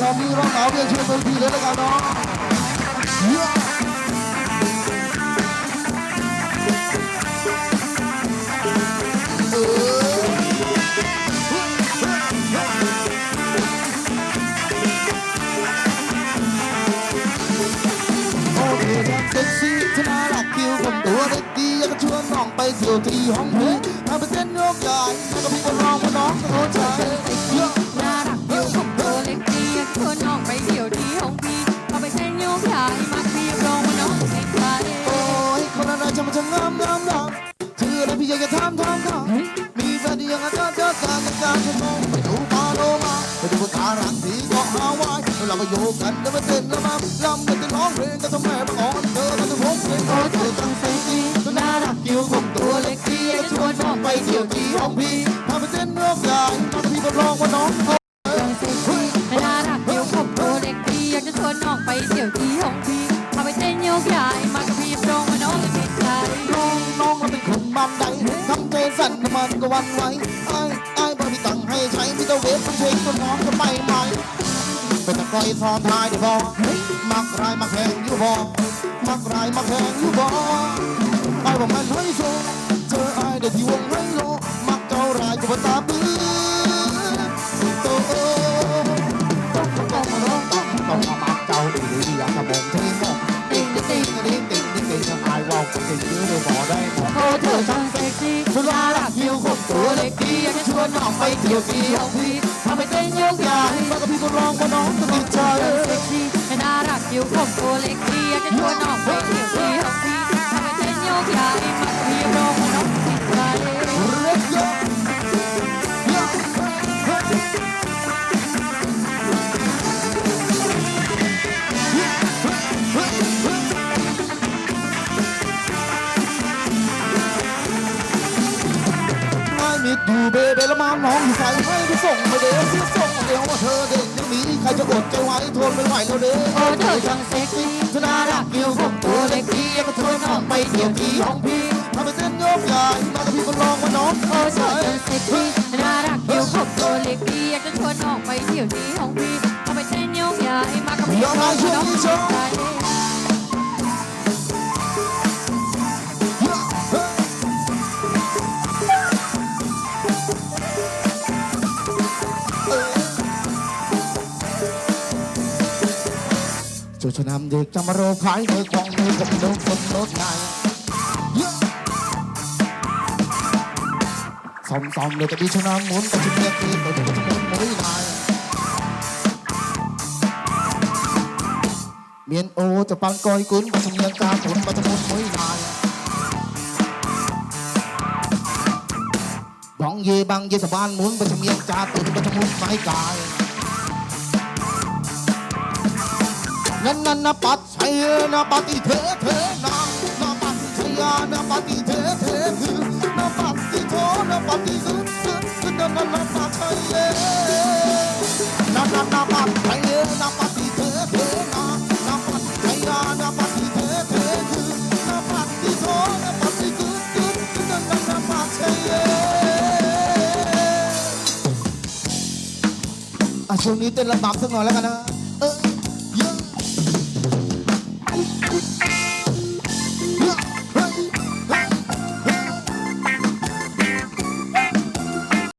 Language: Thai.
เรามีร้องหนาวเรียนเชิญบนทีเลยแล้วกันเนาะเย้เออโอเธอทำเซ็กซี่เธน่ารักคิวผมตัวเด็กดีอยากจะชวนน้องไปเที่ยวที่ห้องนี้ทำเป็นเต้นโยกใหญ่แล้วก็พี่ก็ร้องว่าน้องจะเข้ รังที่เกาะฮาวายเราก็โยกกันแล้วมาเต้นแล้วมาลำกันจะร้องเพลงกันทำไมมาอ่อนเธอแล้วจะพบเพลงโอ้เธอตั้งงเซ็กซี่ก็น่ารักอยู่ผมตัวเล็กดีอยากจะชวนน้องไปเที่ยวที่ห้องพี่ทำเป็นเต้นโยกใหญ่ตอนพี่ก็ร้องว่าน้องเขาต้งเซ็กซี่น่ารักอยู่ผมตัวเล็กดีอยากจะชวนน้องไปเที่ยวที่ห้องพี่เอาไปเต้นโยกย้ายมักพี่ร้องว่าน้องเป็นใครน้องน้องเราเป็นคนบ้านใดทำใจสั่นมันก็วันไหวไอ้ไอ้บ่มีตังค์ให้ใช้มีแต่เวฟ นตะกอยซ้อนท้ายได้บ่มักรายมักแข่งอยู่บ่มักรายมักแข่งอยู่บ่ไอ้บ่มันให้โซเจอไอ้เด็กที่วงให้โลมักเจ้ารายก็บ่ตาปื้อโตต้องต้องมาร้องต้องต้องมามักเจ้าดีดีอยากจะมงเธอมองติ๊งติ๊งติ๊งติ๊งติ๊งติ๊งทำไอ้ว่าวติ๊งยื้อได้บ่ได้บ่โอ้เธอต้องเซ็กซี่น่ารักอยู่มตัวเล็กดียากจะชวนน้องไปเที่ยวที่ห้อง พี่เอาไปเต้นโยกย้ายมากับพี่ก็ร้องว่าน้องจะติดใจเซ็กซี่น่ารักอยู่ผมตัวเล็กดีอยากจะชวนน้องไป ดอยู่เบเบละมามน้องอยู่ใส่ให้ไปส่งไปเดี๋ยวที่ส่งเดี๋ยวว่าเธอเด็กยังมีใครจะอดใจไว้ทนไม่ไหวแล้วเด้อโอ้เธอช่างเซ็กซี่น่ารักอยู่ผมตัวเล็กดีอยากจะชวนน้องไปเที่ยวที่ห้องพี่ทำเป็นเส้นโยกใหญ่มากับพี่ก็ลองว่าน้องโอ้เธอช่างเซ็กซี่น่ารักอยู่ผมตัวเล็กดีอยากจะชวนน้องไปเที่ยวที่ห้องพี่เอาไปเต้นโยกย้ายมักพี่ร้องว่าน้อง ชนำเด็กจะมาโรคายมือของมือกับโดนคนรถไงเยอะซ้อมเลยแต่ดีชนะหมุนแต่ชุดเมียตีแต่ชุดหมุนไม่ได้เมียนโอจะปังกอยกุนมาชมเมียนกาผลมาจะมุนไม่ได้บองเยบังเยสบานหมุนมาชมเมียนกาตุนมาจะมุนไม่กาย นันนันนปัดชัยนะปฏิเทเทนะนปัดชัยนะปฏิเทเทคือนะปฏิโทนะปฏิคือคือคือนั่นนันนปัดชัยนะนั่นนปัดชัยนะปฏิเทเทนะนปัดชัยนะปฏิเทเทคือนะปฏิโทนะปฏิคือคือคือนั่นนันนปัดชัยอะช่วงนี้เต้นระบำสักหน่อยแล้วกันนะ